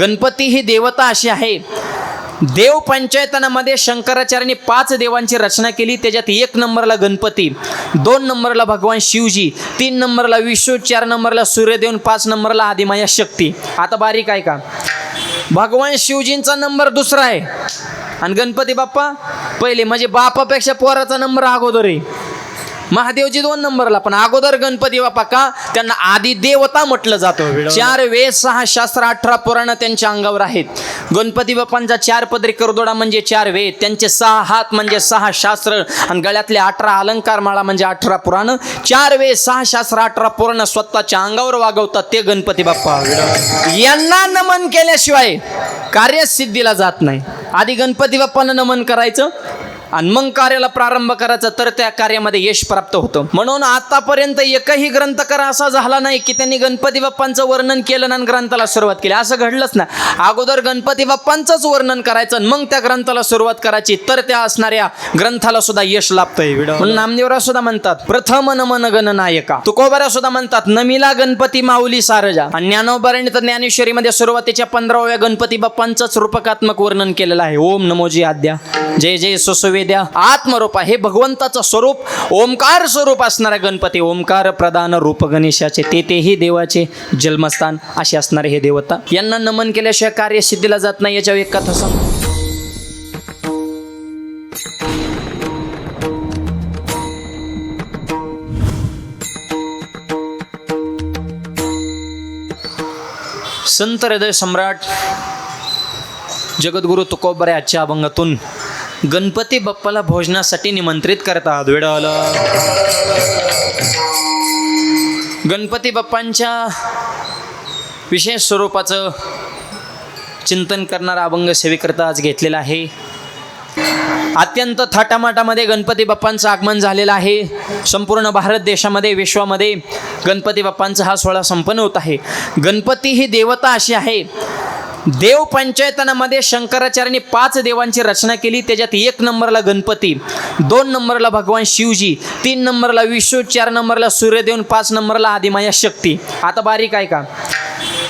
गणपती ही देवता अशी आहे. देव पंचायतनामध्ये शंकराचार्यांनी पाच देवांची रचना केली. त्याच्यात एक नंबरला गणपती दोन नंबरला भगवान शिवजी तीन नंबरला विष्णू चार नंबरला सूर्यदेव पाच नंबरला आदिमाया शक्ती. आता बारीक आहे का? भगवान शिवजींचा नंबर दुसरा आहे. आणि गणपती बाप्पा पहिले म्हणजे बापापेक्षा पोराचा नंबर अगोदर आहे. महादेवजी दोन नंबरला पण अगोदर गणपती बाप्पा का? त्यांना आदी देवता म्हटलं जातं. चार वेद सहा शास्त्र अठरा पुराण त्यांच्या अंगावर आहेत. गणपती बाप्पांचा चार पदरी करदोडा म्हणजे चार वेद त्यांचे सहा हात म्हणजे सहा शास्त्र आणि गळ्यातले अठरा अलंकार माळा म्हणजे अठरा पुराण. चार वेद सहा शास्त्र अठरा पुराण स्वतःच्या अंगावर वागवतात ते गणपती बाप्पा. यांना नमन केल्याशिवाय कार्यसिद्धीला जात नाही. आधी गणपती बाप्पांना नमन करायचं आणि मग कार्याला प्रारंभ करायचा तर त्या कार्यामध्ये यश प्राप्त होतं. म्हणून आतापर्यंत एकही ग्रंथकार असा झाला नाही की त्यांनी गणपती बाप्पांचं वर्णन केलं आणि ग्रंथाला सुरुवात केली. असं घडलंच ना. अगोदर गणपती बाप्पांचंच वर्णन करायचं आणि मग त्या ग्रंथाला सुरुवात करायची. तर त्या असणाऱ्या ग्रंथाला सुद्धा यश लाभतंय. म्हणून नामदेवरा सुद्धा म्हणतात प्रथम नमन गणनायका तुकोबरा सुद्धा म्हणतात नमिला गणपती माऊली सारजा. आणि ज्ञानोबाराने तर ज्ञानेश्वरीमध्ये सुरुवातीच्या पंधराव्या गणपती बाप्पांचंच रूपकात्मक वर्णन केलेलं आहे. ओम नमोजी आद्या. जय जय सुसुवे द्या. आत्मरूप हे भगवंताचं स्वरूप. ओंकार स्वरूप असणारा गणपती ओंकार प्रदान रूप गणेशाचे ते तेही देवाचे जन्मस्थान असे असणारे हे देवता. यांना नमन केल्याशिवाय कार्य सिद्धीला जात नाही याच्यावर एक कथा सांग. संत हृदय सम्राट जगद्गुरु तुकोबऱ्याच्या अभंगातून गणपती बाप्पाला भोजनासाठी निमंत्रित करतात वेळ गणपती बाप्पांच्या विशेष स्वरूपाचं चिंतन करणारा अभंग सेवेकरता आज घेतलेला आहे. अत्यंत थाटामाटामध्ये गणपती बाप्पांचं आगमन झालेलं आहे. संपूर्ण भारत देशामध्ये विश्वामध्ये गणपती बाप्पांचा हा सोहळा संपन्न होत आहे. गणपती ही देवता अशी आहे. देव पंचायतनामध्ये शंकराचार्यांनी पाच देवांची रचना केली. त्याच्यात एक नंबरला गणपती दोन नंबरला भगवान शिवजी तीन नंबरला विष्णू चार नंबरला सूर्यदेव पाच नंबरला आदिमाया शक्ती. आता बारीक आहे का?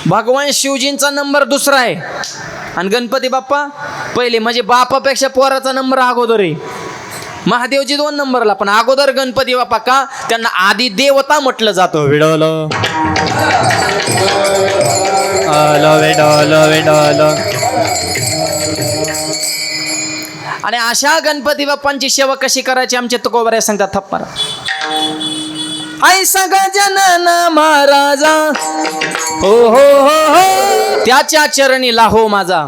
भगवान शिवजींचा नंबर दुसरा आहे. आणि गणपती बाप्पा पहिले म्हणजे बापापेक्षा पोराचा नंबर अगोदर आहे. महादेवजी दोन नंबरला पण अगोदर गणपती बाप्पा का? त्यांना आदी देवता म्हटलं जातं. विडवलं विडवलं विडवलं आणि अशा गणपती बाप्पांची सेवा कशी करायची? आमचे तुकोबरे सांगतात थप्पार आई सगळं जनन महाराजा. हो हो हो हो. त्याच्या चरणी लाहो माझा.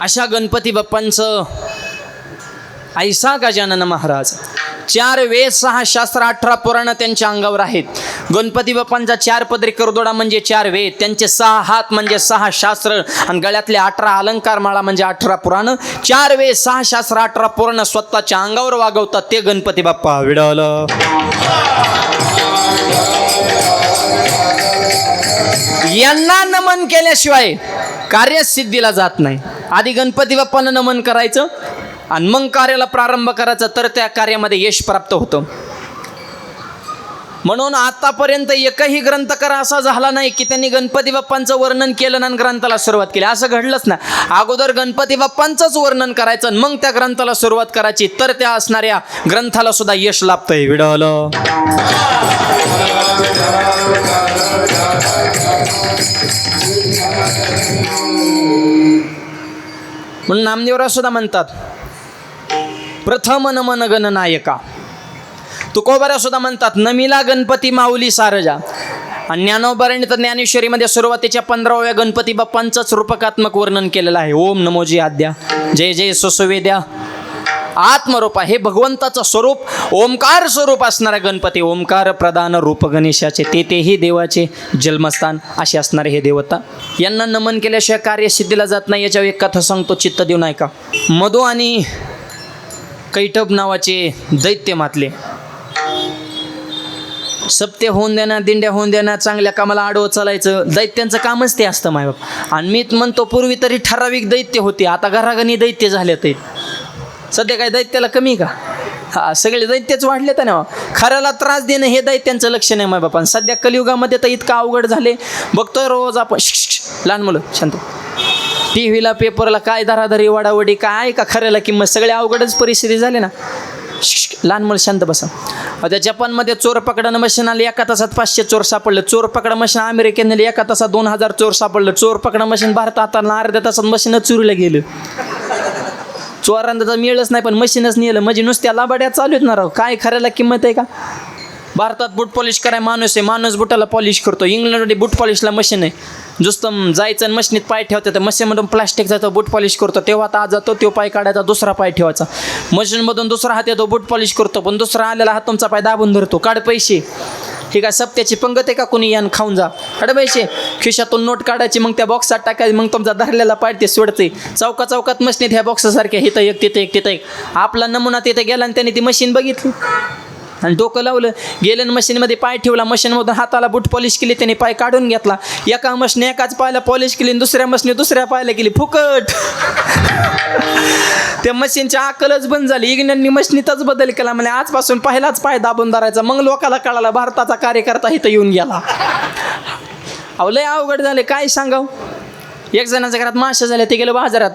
अशा गणपती बाप्पांचं ऐसा गजानन महाराज चार वेद सहा शास्त्र अठरा पुराण त्यांच्या अंगावर आहेत. गणपती बाप्पांचा चार पदरी करदोडा म्हणजे चार वेद त्यांचे सहा हात म्हणजे सहा शास्त्र आणि गळ्यातले अठरा अलंकार माळा म्हणजे अठरा पुराण. चार वेद सहा शास्त्र अठरा पुराण स्वतःच्या अंगावर वागवतात ते गणपती बाप्पा विडवलं यांना नमन केल्याशिवाय कार्यसिद्धीला जात नाही. आधी गणपती बाप्पांना नमन करायचं आणि मग कार्याला प्रारंभ करायचा तर त्या कार्यामध्ये यश प्राप्त होतं. म्हणून आतापर्यंत एकही ग्रंथकार असा झाला नाही की त्यांनी गणपती बाप्पांचं वर्णन केलं आणि ग्रंथाला सुरुवात केली. असं घडलंच ना. अगोदर गणपती बाप्पांचंच वर्णन करायचं आणि मग त्या ग्रंथाला सुरुवात करायची. तर त्या असणाऱ्या ग्रंथाला सुद्धा यश लाभतंय. विडवलं म्हणून नामदेवराव सुद्धा म्हणतात प्रथम नमन गणनायका तुकोबरा सुद्धा म्हणतात नमिला गणपती माऊली सारजा. आणि ज्ञानोबरणी तर ज्ञानेश्वरीमध्ये सुरुवातीच्या पंधराव्या गणपती बाप्पांचंच रूपकात्मक वर्णन केलेलं आहे. ओम नमोजी आद्या जय जय सुसुवेद्या. आत्मरूपा हे भगवंताचं स्वरूप ओंकार स्वरूप असणारा गणपती. ओंकार प्रदान रूप गणेशाचे ते तेही देवाचे जन्मस्थान असे असणारे हे देवता. यांना नमन केल्याशिवाय कार्य सिद्धीला जात नाही याच्यावर एक कथा सांगतो चित्त देऊ नाही का मधु आणि कैटब नावाचे दैत्य मातले. सप्ते होऊन देणार दिंड्या होऊन देणार चांगल्या कामाला आडवं चालायचं. दैत्यांचं कामच ते असतं मायबाप. आणि मी म्हणतो पूर्वी तरी ठराविक दैत्य होते आता घराघणी दैत्य झाले ते. सध्या काय दैत्याला कमी का? हा सगळे दैत्यच वाढले तर ना खऱ्याला त्रास देणं हे दैत्यांचं लक्ष नाही माय आणि सध्या कलियुगामध्ये तर इतकं अवघड झाले. बघतोय रोज आपण. लहान मुलं शांत. टी व्हीला पेपरला काय धराधरी वडावडी काय का खऱ्याला किंमत? सगळे अवघडच परिस्थिती झाली ना. लहान मुलं शांत बसा. आता जपानमध्ये चोर पकडणं मशीन आले एका तासात पाचशे चोर सापडलं. चोर पकडा मशीन अमेरिकेने एका तासात दोन हजार चोर सापडलं. चोर पकडा मशीन भारतात आता अर्ध्या तासात मशीनच चोरीला गेलं. चोरांना तर मिळलंच नाही पण मशीनच नेलं. म्हणजे नुसत्या लाबाड्या चालू आहेत ना राव. काय खऱ्याला किंमत आहे का? भारतात बूट पॉलिश कराय माणूस आहे. माणूस बुटाला पॉलिश करतो. इंग्लंडमध्ये बूट पॉलिशला मशीन आहे. नुसतं जायचं आणि मशीनीत पाय ठेवतात तर मशीनमधून प्लास्टिकचा तो बूट पॉलिश करतो तेव्हा आता जातो तो पाय काढायचा दुसरा पाय ठेवायचा. मशीनमधून दुसरा हात येतो बूट पॉलिश करतो पण दुसरा आलेला हात तुमचा पाय दाबून धरतो. काढ पैसे. हे आहे सप्त्याची पंगत आहे का कोणी? यान खाऊन जा. काढ पैसे. खिशातून नोट काढायची मग त्या बॉक्सात टाकायची मग तुमचा धरलेला पाय ते सोडते. चौका चौकात मशीनीत ह्या बॉक्सासारख्या इथं एक तिथं एक तिथं एक. आपला नमुना तिथे गेला आणि त्याने ती मशीन बघितली. आणि डोकं लावलं. गेलं मशीनमध्ये पाय ठेवला. मशीनमधून हाताला बूट पॉलिश केली. त्याने पाय काढून घेतला. एका मशीन एकाच पायाला पॉलिश केली आणि दुसऱ्या मशीने दुसऱ्या पायाला केली. फुकट! त्या मशीनची अकलच बंद झाली. इग्नॅननी मशीनीतच बदल केला. म्हणजे आजपासून पहिलाच पाय दाबून धरायचा. मग लोकाला कळाला भारताचा कार्यकर्ता इथं येऊन गेला. अहो लय अवघड झाले. काय सांगाव? एक जणांच्या घरात मासे झाले ते गेलं बाजारात.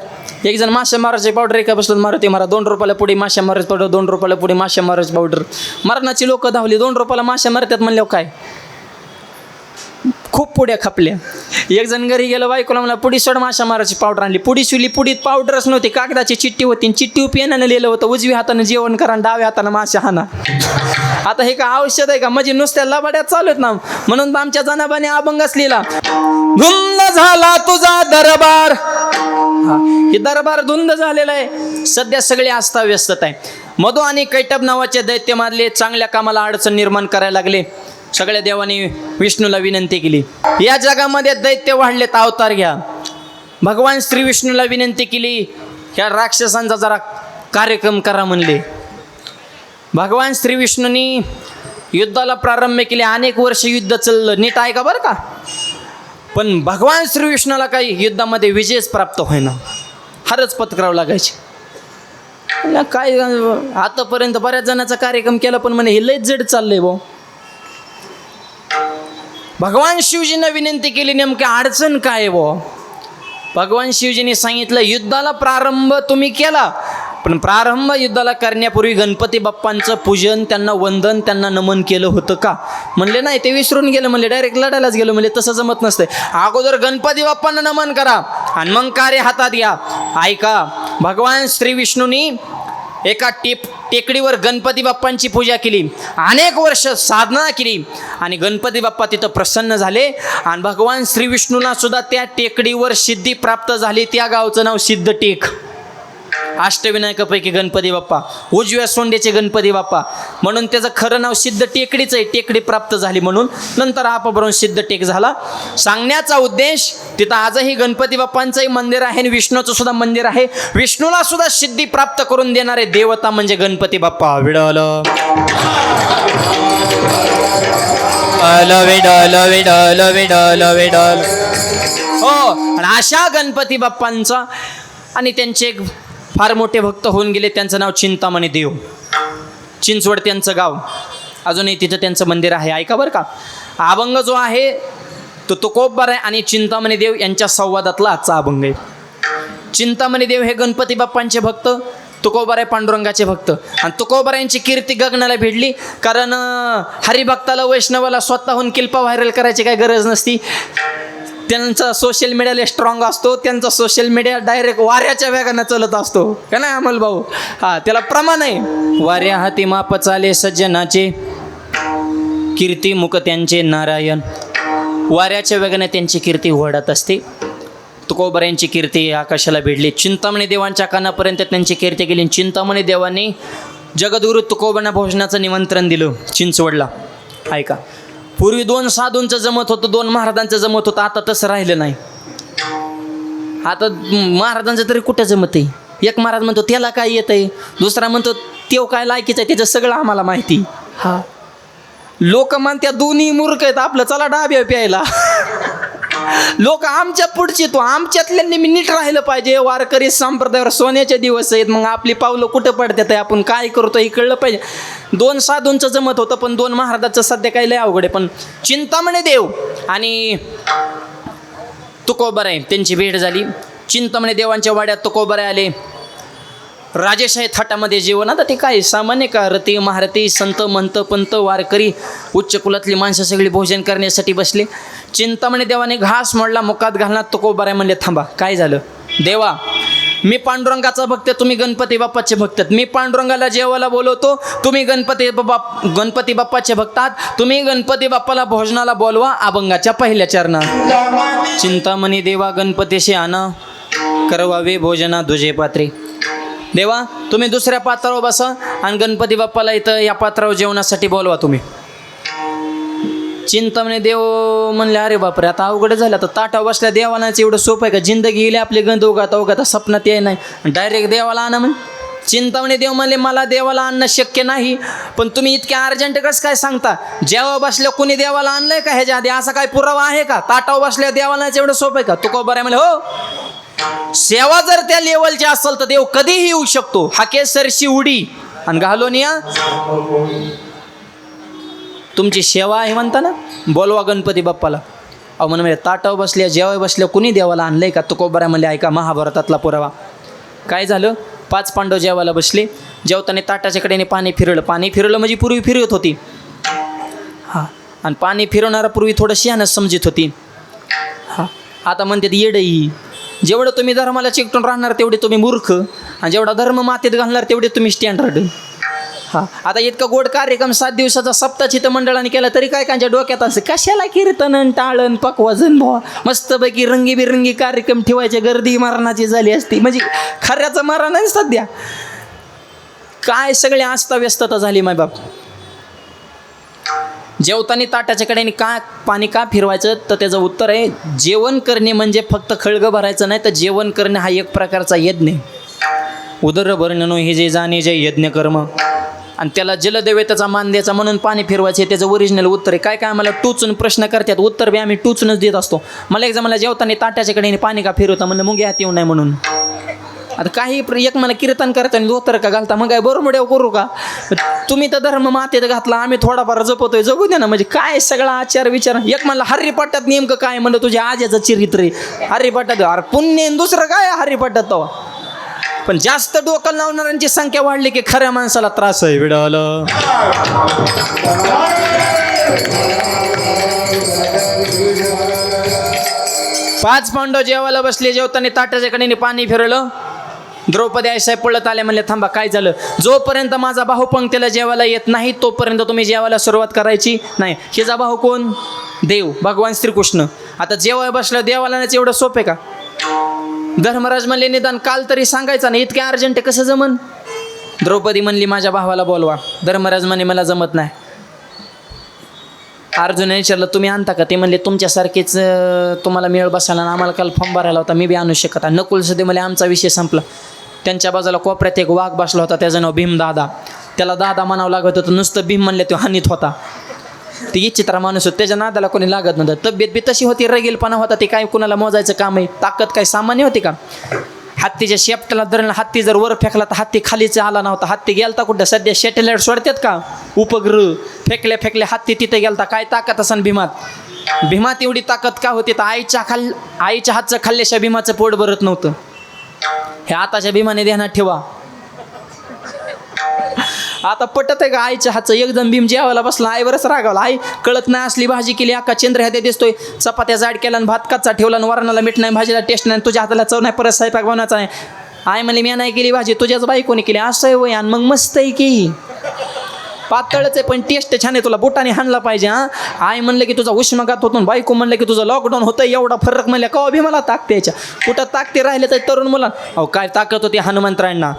एक जण मासे मारायची पावडर एका बसलं मारुती मारा दोन रुपयाला पुढे मासे मारायची पावडर दोन रुपयाला पुढे माश्या मारायची पावडर मरणाची लोक धावली दोन रुपयाला मासे मारतात म्हणल्यावर काय? खूप पुड्या खपल्या. एक जण घरी गेलं बायकोला मला पुढी सोड माशा मारायची पावडर आणली. पुडी शिवली पुढीत पावडरच नव्हती कागदाची चिठ्ठी होती आणि चिठ्ठी पेनानं लिहिलं होतं उजव्या हातानं जेवण करा आणि डाव्या हातानं माशा हाना. आता हे का औषध आहे का? म्हणजे नुसत्या लबाड्यात चालू आहेत ना. म्हणून आमच्या जनाबाने अभंगच लिहिला धुंद झाला तुझा दरबार. हे दरबार धुंद झालेला आहे. सध्या सगळे अस्ताव्यस्तत आहे. मधु आणि कैटब नावाचे दैत्य मारले चांगल्या कामाला अडचण निर्माण करायला लागले. सगळ्या देवाने विष्णूला विनंती केली. या जगामध्ये दैत्य वाढलेत अवतार घ्या. भगवान श्री विष्णूला विनंती केली. ह्या राक्षसांचा जरा कार्यक्रम करा म्हणले. भगवान श्री विष्णूंनी युद्धाला प्रारंभ केले अनेक वर्ष युद्ध चाललं. नीट आहे का बरं का? पण भगवान श्री विष्णूला काही युद्धामध्ये विजयच प्राप्त होईना. हारच पत्करावं लागायचे. काय आतापर्यंत बऱ्याच जणांचा कार्यक्रम केला पण म्हणे हे लयच जड चाललंय भाऊ भगवान शिवजींना विनंती केली नेमकी अडचण काय आहे भाऊ भगवान शिवजींनी सांगितलं युद्धाला प्रारंभ तुम्ही केला पण प्रारंभ युद्धाला करण्यापूर्वी गणपती बाप्पांचं पूजन त्यांना वंदन त्यांना नमन केलं होतं का? म्हणले नाही ते विसरून गेलं म्हणले डायरेक्ट लढायलाच गेलं म्हणले तसं जमत नसतंय. अगोदर गणपती बाप्पांना नमन करा आणि मग कार्य हातात घ्या. ऐका भगवान श्री विष्णूंनी एका टेप टेकडीवर गणपती बाप्पांची पूजा केली. अनेक वर्ष साधना केली. आणि गणपती बाप्पा तिथं प्रसन्न झाले. आणि भगवान श्री विष्णूला सुद्धा त्या टेकडीवर सिद्धी प्राप्त झाली. त्या गावचं नाव सिद्ध टेक अष्टविनायकापैकी गणपती बाप्पा उजव्या सोंडेचे गणपती बाप्पा. म्हणून त्याचं खरं नाव सिद्ध टेकडीच आहे टेकडी प्राप्त झाली म्हणून. नंतर आपबरोबर सिद्ध टेक झाला. सांगण्याचा उद्देश तिथं आजही गणपती बाप्पांचंही मंदिर आहे आणि विष्णूचं सुद्धा मंदिर आहे. विष्णूला सुद्धा सिद्धी प्राप्त करून देणारे देवता म्हणजे गणपती बाप्पा. विडल. विडल विडल विडल विडल हो आणि अशा गणपती बाप्पांचा आणि त्यांचे एक फार मोठे भक्त होऊन गेले त्यांचं नाव चिंतामणी देव. चिंचवड त्यांचं गाव. अजूनही तिथं त्यांचं मंदिर आहे. ऐका बरं का. अभंग जो आहे तो तुकोबर आहे आणि चिंतामणी देव यांच्या संवादातला आजचा अभंग आहे. चिंतामणी देव हे गणपती बाप्पांचे भक्त तुकोबाराय पांडुरंगाचे भक्त. आणि तुकोबारायांची कीर्ती गगनाला भिडली कारण हरिभक्ताला वैष्णवाला स्वतःहून किल्पा व्हायरल करायची काही गरज नसती. त्यांचा सोशल मीडियाला स्ट्रॉंग असतो त्यांचा सोशल मीडिया डायरेक्ट वाऱ्याच्या वेगानं चलत असतो. का नाही अमल भाऊ? हा त्याला प्रमाण आहे. वाऱ्या हाती माप चाले सज्जनाचे कीर्ती मुख त्यांचे नारायण. वाऱ्याच्या वेगाने त्यांची कीर्ती ओढत असते. तुकोबऱ्यांची कीर्ती आकाशाला भिडली. चिंतामणी देवांच्या कानापर्यंत त्यांची कीर्ती गेली. चिंतामणी देवांनी जगद्गुरु तुकोबांना भोजनाचं निमंत्रण दिलं. चिंचवडला. ऐका. पूर्वी दोन साधूंचं जमत होतं दोन महाराजांचं जमत होतं आता तसं राहिलं नाही. आता महाराजांचं तरी कुठं जमत आहे? एक महाराज म्हणतो त्याला काय येत आहे दुसरा म्हणतो तेव काय लायकीचं आहे त्याचं सगळं आम्हाला माहिती हा. लोक म्हणत्या दोन्ही मूर्ख आहेत आपलं चला डाब्या प्यायला. लोक आमच्या पुढचे तो आमच्यातल्यांनी मी नीट राहिलं पाहिजे. वारकरी संप्रदायावर सोन्याचे दिवस आहेत. मग आपली पावलं कुठं पडतात? आपण काय करतो हे कळलं पाहिजे. दोन साधूंचं जमत होतं पण दोन महाराजांचं सध्या काही लय अवघड आहे. पण चिंतामणी देव. आणि तुकोबर आहे त्यांची भेट झाली. चिंतामणी देवांच्या वाड्यात तुकोबर आले. राजेशाही थाटामध्ये जेवण आता ते काय सामान्य का? रती महारथी संत मंत पंत वारकरी उच्च कुलातली माणसं सगळी भोजन करण्यासाठी बसले. चिंतामणी देवाने घास मोडला मुकात घालणार तो आहे? म्हणले थांबा काय झालं? देवा मी पांडुरंगाचा भक्त तुम्ही गणपती बाप्पाचे भक्त मी पांडुरंगाला जेवायला बोलवतो तुम्ही गणपती बाप गणपती बाप्पाचे भक्त आहात. तुम्ही गणपती बाप्पाला भोजनाला बोलवा अभंगाच्या पहिल्या चरणात. चिंतामणी देवा गणपतीशी आणा करवावे भोजना दुजे पात्रे. देवा तुम्ही दुसऱ्या पात्रावर बसा आणि गणपती बाप्पाला इथं या पात्रावर जेवणासाठी बोलवा तुम्ही. चिंतामणे देव म्हणले अरे बापरे आता अवघड झालं आता ताटावर बसल्या देवानाचं एवढं सोपं आहे का? जिंदगी गेली आपली गंध उगात अवघात सपनात ये नाही. डायरेक्ट देवाला आणा म्हण. चिंतामणे देव म्हणले मला देवाला आणणं शक्य नाही पण तुम्ही इतक्या अर्जंट कसं काय सांगता? जेव्हा बसल्या कुणी देवाला आणलंय का? ह्याच्या आधी असा काय पुरावा आहे का? ताटावर बसल्या देवाला एवढं सोपं आहे का? तू बरं म्हणले हो. सेवा जर त्या लेवलची असेल तर देव कधीही येऊ शकतो. हाकेसरशी उडी आणि घालून या तुमची सेवा आहे म्हणता ना? बोलवा गणपती बाप्पाला. अहो म्हणून ताटावर बसल्या जेवाय बसल्या कुणी देवाला आणलंय का? तुकोबऱ्या म्हणले ऐका महाभारतातला पुरावा. काय झालं? पाच पांडव जेवायला बसले. जेवताना ताटाच्या कडेने पाणी फिरलं. पाणी फिरलं म्हणजे पूर्वी फिरवत होती. हां. आणि पाणी फिरवणारा पूर्वी थोडं शहाणं समजित होती. हां. आता म्हणतात येडई. जेवढं तुम्ही धर्माला चिकटून राहणार तेवढे तुम्ही मूर्ख. आणि जेवढा धर्म मातीत घालणार तेवढे तुम्ही स्टँडर्ड हां. आता इतका गोड कार्यक्रम सात दिवसाचा सप्ताचित मंडळाने केला तरी काय कांच्या डोक्यात असं? कशाला कीर्तन टाळण पकवाजन भावा मस्तपैकी रंगीबिरंगी कार्यक्रम ठेवायचे गर्दी मरणाची झाली असती. म्हणजे खऱ्याचं मरण आहे सध्या? काय सगळे अस्ताव्यस्तता झाली माय बाप जेवताना ताटाच्या कडेने का पाणी का फिरवायचं? तर त्याचं उत्तर आहे जेवण करणे म्हणजे फक्त खळगं भरायचं नाही तर जेवण करणे हा एक प्रकारचा यज्ञ. आहे उदर भरणनो हे जे जाणे जे यज्ञ कर्म आणि त्याला जलदेवतेचा मान द्यायचा म्हणून पाणी फिरवायचे त्याचं ओरिजिनल उत्तर आहे. काय काय आम्हाला टोचून प्रश्न करतात उत्तर बी आम्ही टोचूनच देत असतो. मला एकदा मला जेवताना ताटाच्याकडेने पाणी का फिरवता? म्हणलं मग यात येऊ नये म्हणून. आता काही एक मला कीर्तन करताना धोतर का घालता मग काय बरोबर करू का? तुम्ही तर धर्म मातेत घातला आम्ही थोडाफार जपतोय. जगू द्या ना म्हणजे काय सगळा आचार विचार? एक म्हणलं हरिपाटात नेमकं काय म्हणलं तुझ्या आज्याचं चरित्र आहे? हरिपाटात अरे पुण्य दुसरं काय आहे हरिपाटात तवा पण जास्त डोकं लावणाऱ्यांची संख्या वाढली की खऱ्या माणसाला त्रास आहे विडालं पाच पांडव जेवायला बसले जेवताना ताटाच्या कडेने पाणी फिरवलं द्रौपदी आई पळत आले म्हणले थांबा काय झालं? जोपर्यंत माझा भाऊ पंक्तीला जेवायला येत नाही तोपर्यंत तुम्ही जेवायला सुरुवात करायची नाही. हिचा भाऊ कोण? देव भगवान श्रीकृष्ण. आता जेवाय बसलं देवाला एवढं सोपे का? धर्मराज म्हणले निदान काल तरी सांगायचं ना इतक्या अर्जंट कसं जमन? द्रौपदी म्हणली माझ्या भावाला बोलवा. धर्मराज म्हणे मला जमत नाही. अर्जुन विचारलं तुम्ही आणता का? ते म्हणले तुमच्यासारखेच तुम्हाला मिळ बसायला आणि आम्हाला काल फॉर्म भरायला होता मी बी आणू शकत नकुल सदे मला आमचा विषय संपला. त्यांच्या बाजूला कोपऱ्यात एक वाघ बसला होता त्याचं नाव भीम दादा त्याला दादा म्हणावं लागत होतं नुसतं भीम म्हणले तो हानीत होता. ती इच्छित्रा माणूस होत त्याच्या नादाला कोणी लागत नव्हतं. तब्येत बी तशी होती रगीलपणा होता ते काय कुणाला मोजायचं काम आहे? ताकद काय सामान्य होती का? हत्तीच्या शेपटाला धरण हत्ती जर वर फेकला तर हत्ती खालीच आला नव्हता. हत्ती गेलता कुठं? सध्या सॅटेलाईट सोडतात का? उपग्रह. फेकल्या फेकल्या हत्ती तिथे गेलता. काय ताकद असन भीमात? भीमात एवढी ताकद का होती? तर आईच्या खाल आईच्या हातचं खाल्ल्याशिवाय भीमाचं पोट भरत नव्हतं. हे आताच्या भीमाने ध्यानात ठेवा. आता पटत आहे का आईच्या हातचं? एकदम भीम जेवायला बसला. आईवरच रागावला. आई कळत नाही असली भाजी केली. अक्का चंद्र ह्या दिसतोय. चपात्या जाड केला आणि भात कच्चा ठेवला आणि वरणाला मीठ नाही भाजीला टेस्ट नाही तुझ्या हाताला चव नाही. परत स्वयंपाक बनवायचा नाही आई म्हणली मी नाही केली भाजी. तुझ्याच बायकोने केली. असं आहे वय. आणि मग मस्त आहे की. पातळच आहे पण टेस्ट छान आहे. तुला बोटाने हाणला पाहिजे हा. आई म्हणलं की तुझा उष्माघात होतो. आणि बायको म्हणलं की तुझं लॉकडाऊन होतं एवढा फरक म्हणलं का बी मला ताकते याच्या. कुठं ताकते राहिले तर तरुण मुला अहो काय ताकद होती हनुमंतरायांना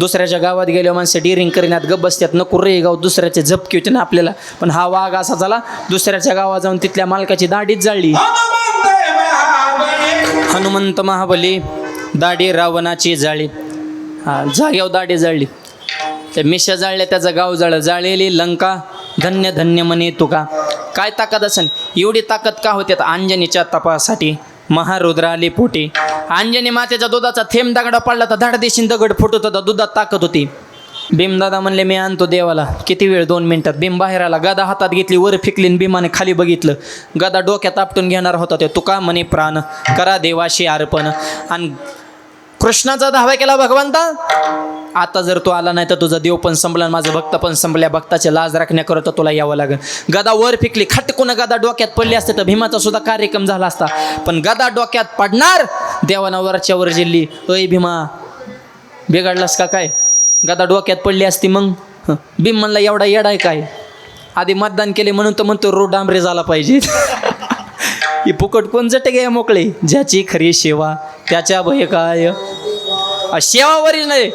दुसऱ्याच्या गावात गेल्यावर माणसं डिरिंग करण्यात गप बसतात नको रे गाव दुसऱ्याचे झपकी होते ना आपल्याला. पण हा वाघ असा झाला दुसऱ्याच्या गावात जाऊन तिथल्या मालकाची दाढीच जाळली. हनुमंत महाबली दाढी रावणाची जाळी. हा जाग्यावर दाढी जाळली. त्या मिशा जाळल्या त्याचं गाव जाळं जाळलेली लंका धन्य धन्य म्हणे तुका. काय ताकद असेल एवढी ताकद का होते अंजनीच्या तपासाठी? महारुद्र आली पोटी अंजनी मातेच्या दुधाचा थेंब दगडा पडला तर धड देशीन दगड फुटत होता दुधात ताकद होती. भीमदादा म्हणले मी आणतो देवाला. किती वेळ? दोन मिनिटात. भीम बाहेर आला गदा हातात घेतली वर फिकली भीमाने खाली बघितलं. गदा डोक्यात आपटून घेणार होता ते. तुका म्हणे प्राण करा देवाशी अर्पण. आणि कृष्णाचा धावा केला भगवंता आता जर तू आला नाही तर तुझा देव पण संपला आणि माझं भक्त पण संपल्या भक्ताच्या लाज राखण्याकरता तुला यावं लागेल. गदा वर फेकली खटकून गदा डोक्यात पडली असते तर भीमाचा सुद्धा कार्यक्रम झाला असता. पण गदा डोक्यात पडणार देवाना वरच्या वर जिल्ली. अय भीमा बिघडलास का काय? गदा डोक्यात पडली असती मग? भीम म्हणला एवढा येडा आहे काय? आधी मतदान केले म्हणून तर म्हणतो रोड डांबरे झाला पाहिजे. ही फुकट कोण जटे गे मोकळे? ज्याची खरी सेवा त्याच्या भय काय? सेवावरील नाही.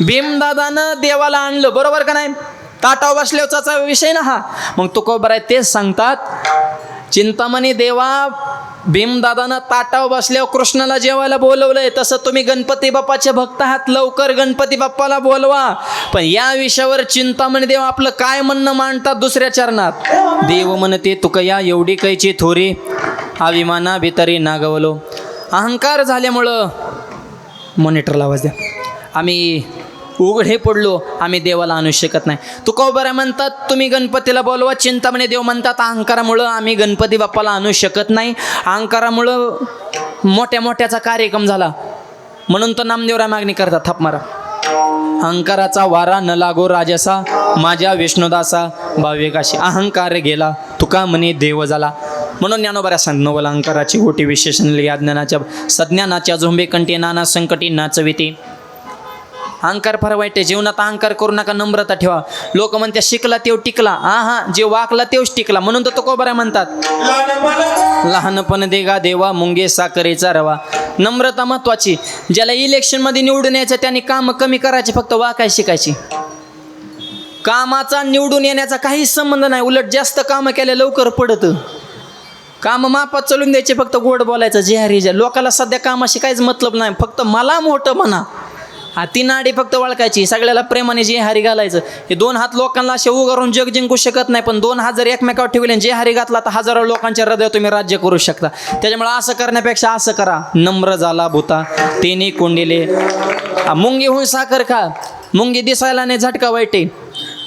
भीमदादानं देवाला आणलं बरोबर का नाही? ताटाव बसल्याचा विषय ना हा. मग तो बरं आहे तेच सांगतात चिंतामणी देवा भीमदादानं ताटाव बसल्यावर कृष्णाला जेवायला बोलवलंय तसं तुम्ही गणपती बाप्पाचे भक्त आहात लवकर गणपती बाप्पाला बोलवा. पण या विषयावर चिंतामणी देव आपलं काय म्हणणं मांडतात दुसऱ्या चरणात? देव म्हणते तुका या एवढी कैची थोरी अभिमाना भितरी नागवलो. अहंकार झाल्यामुळं मॉनिटरला आवाज द्या. आम्ही उघडे पडलो आम्ही देवाला आणू शकत नाही. तुका बरं म्हणतात तुम्ही गणपतीला बोलवा चिंतामणी देव म्हणतात अहंकारामुळं आम्ही गणपती बाप्पाला आणू शकत नाही. अहंकारामुळं मोठ्या मोठ्याचा कार्यक्रम झाला. म्हणून तर नामदेवरा मागणी करतात थाप मारा. अहंकाराचा वारा न लागो राजसा माझ्या विष्णुदासा भाविकाशी अहंकार गेला तुका म्हणे देव झाला. म्हणून ज्ञानोबऱ्या सांग नवल अहंकाराची गोटी विशेषण ज्ञानाच्या सज्ञानाच्या झोंबे कंटी नाना संकटी नाचविते. अहंकार फार वाईट आहे जीवनात अहंकार करू नका नम्रता ठेवा. लोक म्हणते शिकला तेव टिकला. हा हा जे वाकला तेवच टिकला. म्हणून तर तो कोबऱ्या म्हणतात. लहानपण देगा देवा मुंगे साखरेचा रवा. नम्रता महत्वाची. ज्याला इलेक्शनमध्ये निवडून यायचं त्याने काम कमी करायचे फक्त वाकाय शिकायची. कामाचा निवडून येण्याचा काहीच संबंध नाही. उलट जास्त कामं केल्या लवकर पडतं. काम मापात चालून द्यायचे फक्त गोड बोलायचं जे हरी जे लोकाला सध्या कामाशी काहीच मतलब नाही. फक्त मला मोठं म्हणा. हा ती नाडी फक्त वळखायची सगळ्याला प्रेमाने जे हारी घालायचं. हे दोन हात लोकांना असे उगारून जग जिंकू शकत नाही पण दोन हजार एकमेकावर ठेवले आणि जे हारी घातला तर हजारो लोकांच्या हृदय तुम्ही राज्य करू शकता. त्याच्यामुळे असं करण्यापेक्षा असं करा. नम्र झाला भूता. तेने कोंडिले. मुंगी होऊन साखर खा. मुंगी दिसायला नाही झटका वाईट आहे.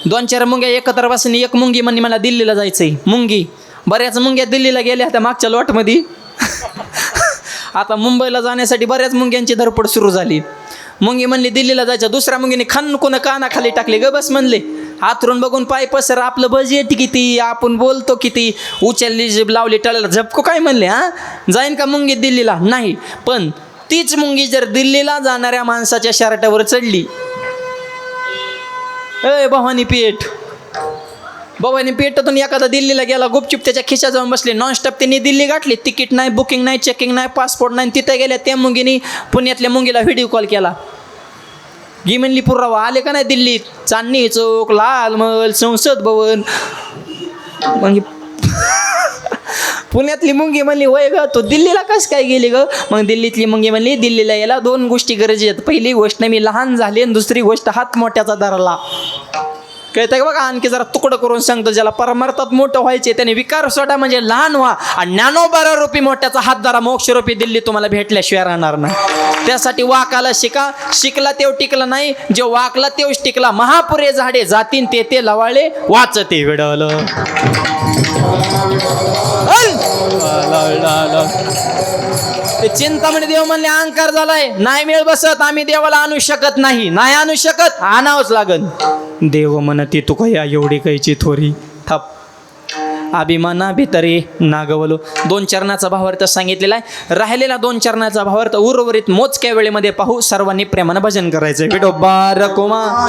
दोन चार मुंग्या एकत्र बसणे एक मुंगी म्हणजे मला दिल्लीला जायचंय. मुंगी. बऱ्याच मुंग्या दिल्लीला गेल्या त्या मागच्या लॉटमध्ये आता मुंबईला जाण्यासाठी बऱ्याच मुंग्यांची धडपड सुरू झाली. मुंगी म्हणली दिल्लीला जायचं. दुसऱ्या मुंगीने खन कोण कानाखाली टाकले. ग बस म्हणले आतरून बघून पाय पसर आपलं बजेट किती? आपण बोलतो किती? उचलली जीभ लावली टळायला झपको काय म्हणले हा? जाईन का मुंगी दिल्लीला? नाही. पण तीच मुंगी जर दिल्लीला जाणाऱ्या माणसाच्या शर्टावर चढली. ए भवानी पेठ. बाबाने पेठातून एखादा दिल्लीला गेला गुपचूप त्याच्या खिशाजवळ जाऊन बसले. नॉनस्टॉप त्यांनी दिल्ली गाठली. तिकीट नाही बुकिंग नाही चेकिंग नाही पासपोर्ट नाही. तिथे गेल्या त्या मुंगीनी पुण्यातल्या मुंगीला व्हिडिओ कॉल केला. गी म्हणली पुरावा आले का नाही दिल्लीत? चांदणी चौक लाल महल संसद भवन. मग पुण्यातली मुंगी म्हणली वय ग तू दिल्लीला कस काय गेली ग? मग दिल्लीतली मुंगी म्हणली दिल्लीला यायला दोन गोष्टी गरजेच्या आहेत. पहिली गोष्ट मी लहान झाली आणि दुसरी गोष्ट हात मोठ्याचा धरला कळतंय का बघा? आणखी जरा तुकडं करून सांगतो ज्याला परमार्थात मोठं व्हायचे त्याने विकार सोडा म्हणजे लहान व्हा. आणि ज्ञानोबारा रूपी मोठ्याचा हात मोक्षरूपी दिल्ली तुम्हाला भेटल्याशिवाय राहणार नाही. त्यासाठी वाकाला शिका. शिकला तेव टिकला नाही जे वाकला तेवच टिकला. महापुरे झाडे जातीन ते ते लवाळे वाचते विडवलं ते चिंतामणी देव म्हणले अहंकार झालाय नाही मेळ बसत आम्ही देवाला आणू शकत नाही. नाही आणू शकत आणावंच लागन. देव म्हणती तू कया एवढी कैची थोरी. थप. अभिमाना भितरी नागवलो. दोन चरणाचा भावार्थ सांगितलेला आहे. राहिलेला दोन चरणाचा भावार्थ उर्वरित मोजक्या वेळेमध्ये पाहू सर्वांनी प्रेमानं भजन करायचं विडो बारकुमा.